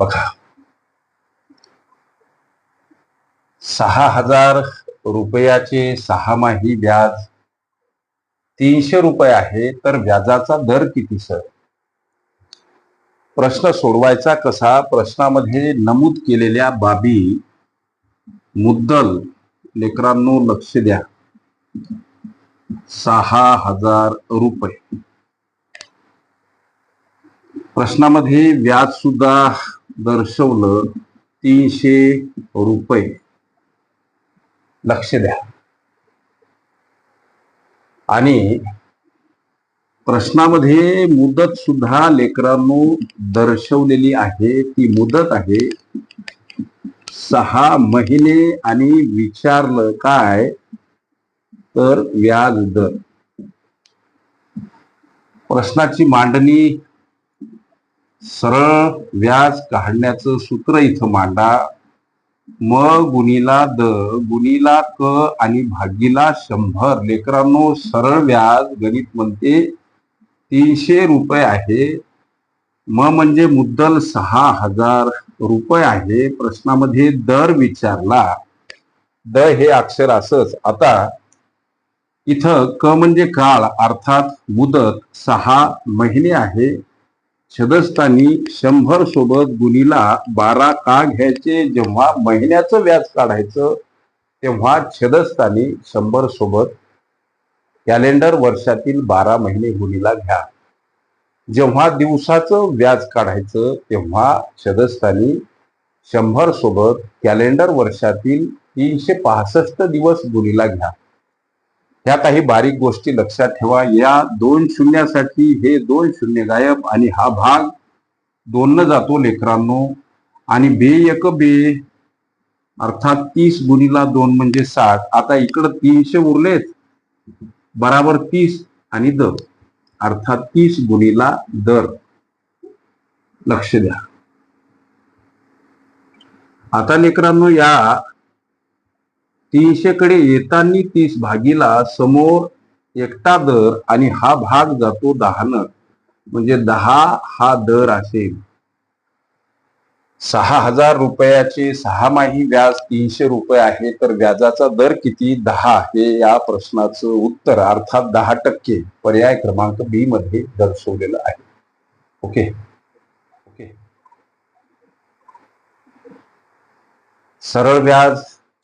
बघा. सहा हजार रुपयाचे सहामाही व्याज. तीनशे रुपये आहे तर व्याजाचा दर किती सर? प्रश्न सोडवायचा कसा? प्रश्नामध्ये नमूद केलेल्या बाबी मुद्दल लेकरांनो लक्ष द्या. सहा हजार रुपये. प्रश्नामध्ये व्याज सुद्धा दर्शवलं तीनशे रुपये. लक्ष द्या. आणि प्रश्नामध्ये मुदत सुद्धा लेकरांनो दर्शवलेली आहे. ती मुदत आहे. सहा महिने आणि विचारलं काय? तर व्याज दर. प्रश्नाची मांडणी सरळ व्याज काढण्याचं सूत्र इथं मांडा. म गुणीला द गुणीला क आणि भागीला शंभर. लेकरांनो सरळ व्याज गणित म्हणते तीनशे रुपये आहे. म म्हणजे मुद्दल सहा हजार रुपये आहे. प्रश्नामध्ये दर विचारला. द हे अक्षर असंच. आता इथं क म्हणजे काळ अर्थात मुदत सहा महिने आहे. छदस्थानी शंभर सोबत गुणीला बारा का घ्यायचे जेव्हा महिन्याचं व्याज काढायचं तेव्हा छदस्थानी शंभर सोबत कॅलेंडर वर्षातील बारा महिने गुणीला घ्या. जेव्हा दिवसाचं व्याज काढायचं तेव्हा छदस्थानी शंभर सोबत कॅलेंडर वर्षातील तीनशे पासष्ट दिवस गुणीला घ्या. ह्या काही बारीक गोष्टी लक्षात ठेवा. या दोन शून्यासाठी हे दोन शून्य गायब आणि हा भाग दोन जातो लेकरांनो. आणि बे एक बे अर्थात तीस गुणीला दोन म्हणजे साठ. आता इकडं तीनशे उरलेत. बराबर तीस आणि द अर्थात तीस गुणीला दर. लक्ष द्या. आता लेकरांनो या तीनशे कडे येताना तीस भागीला समोर एकटा दर आणि हा भाग जातो दहानं. म्हणजे दहा हा दर असेल. सहा हजार रुपयाचे सहामाही व्याज तीनशे रुपये आहे तर व्याजाचा दर किती? दहा हे या प्रश्नाचं उत्तर अर्थात दहा टक्के पर्याय क्रमांक बी मध्ये दर्शवलेलं आहे. ओके? ओके? सरळ व्याज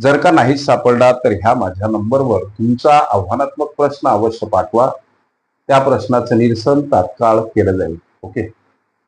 जर का नाहीच सापडला तर ह्या माझ्या नंबरवर तुमचा आव्हानात्मक प्रश्न अवश्य पाठवा. त्या प्रश्नाचं निरसन तात्काळ केलं जाईल. ओके?